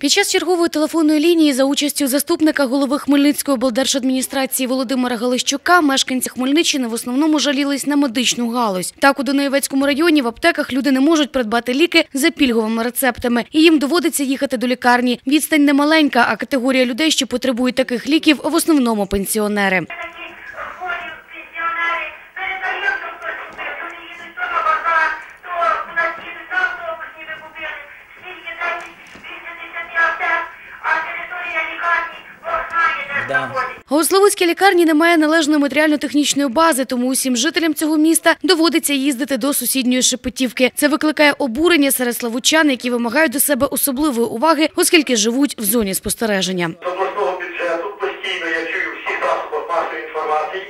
Під час чергової телефонної лінії за участю заступника голови Хмельницької облдержадміністрації Володимира Галищука мешканці Хмельниччини в основному жалілись на медичну галузь. Так, у Дунаєвецькому районі в аптеках люди не можуть придбати ліки за пільговими рецептами, і їм доводиться їхати до лікарні. Відстань не маленька, а категорія людей, що потребують таких ліків, в основному пенсіонери. Да. Славутській лікарні немає належної матеріально-технічної бази, тому усім жителям цього міста доводиться їздити до сусідньої Шепетівки. Це викликає обурення серед славучан, які вимагають до себе особливої уваги, оскільки живуть в зоні спостереження. з обласного бюджету постійно я чую всіх засобах масової інформації,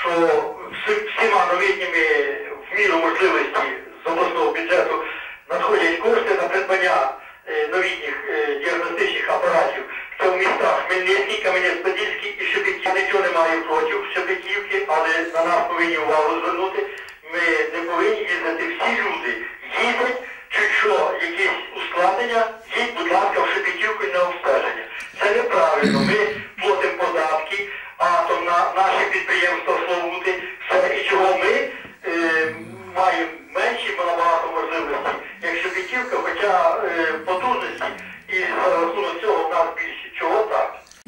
що всіма новітніми в міру можливості з обласного бюджету надходять кошти на придбання е, новітніх е, діагностичних апаратів. Це в містах Хмельницький, Кам'янець-Подільський і Шепетів. Нічого не маю проти Шепетівки, але на нас повинні увагу звернути. Ми не повинні їздити всі люди. Їдуть, чуть що, якісь ускладнення, їдь, будь ласка, в Шепетівку і на обстеження. Це неправильно. Ми платимо податки, а то на наші підприємства Славути, все і чого ми е, маємо менші набагато можливості, як Шепетівка, хоча е,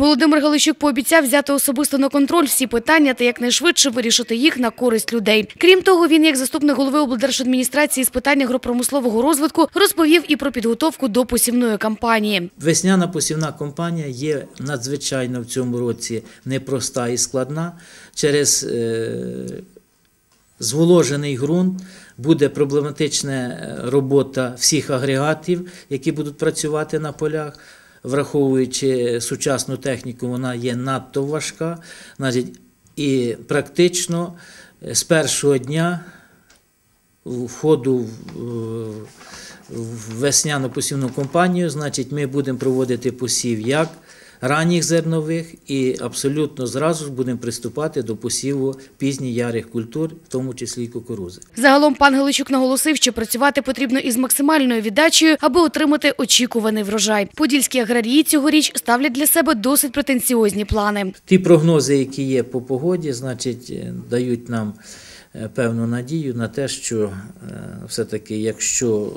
Володимир Галищук пообіцяв взяти особисто на контроль всі питання та якнайшвидше вирішити їх на користь людей. Крім того, він, як заступник голови облдержадміністрації з питань агропромислового розвитку, розповів і про підготовку до посівної кампанії. Весняна посівна кампанія є надзвичайно в цьому році непроста і складна. Через е, зволожений ґрунт буде проблематична е, робота всіх агрегатів, які будуть працювати на полях. Враховуючи сучасну техніку, вона є надто важка. Значить, і практично е, з першого дня входу в, в весняну посівну компанію, значить, ми будемо проводити посів як ранніх зернових і абсолютно зразу ж будемо приступати до посіву пізніх ярих культур, в тому числі й кукурузи. Загалом пан Галичук наголосив, що працювати потрібно із максимальною віддачею, аби отримати очікуваний врожай. Подільські аграрії цьогоріч ставлять для себе досить претенціозні плани. Ті прогнози, які є по погоді, значить, е, дають нам е, певну надію на те, що е, все-таки, якщо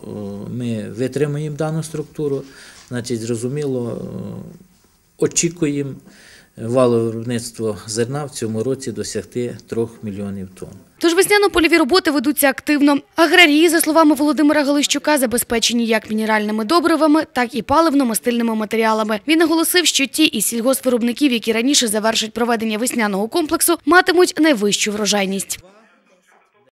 ми витримаємо дану структуру, значить, зрозуміло, очікуємо валове виробництво зерна в цьому році досягти 3 мільйонів тонн. Тож весняно-польові роботи ведуться активно. Аграрії, за словами Володимира Галищука, забезпечені як мінеральними добривами, так і паливно-мастильними матеріалами. Він наголосив, що ті із сільгоспвиробників, які раніше завершать проведення весняного комплексу, матимуть найвищу врожайність.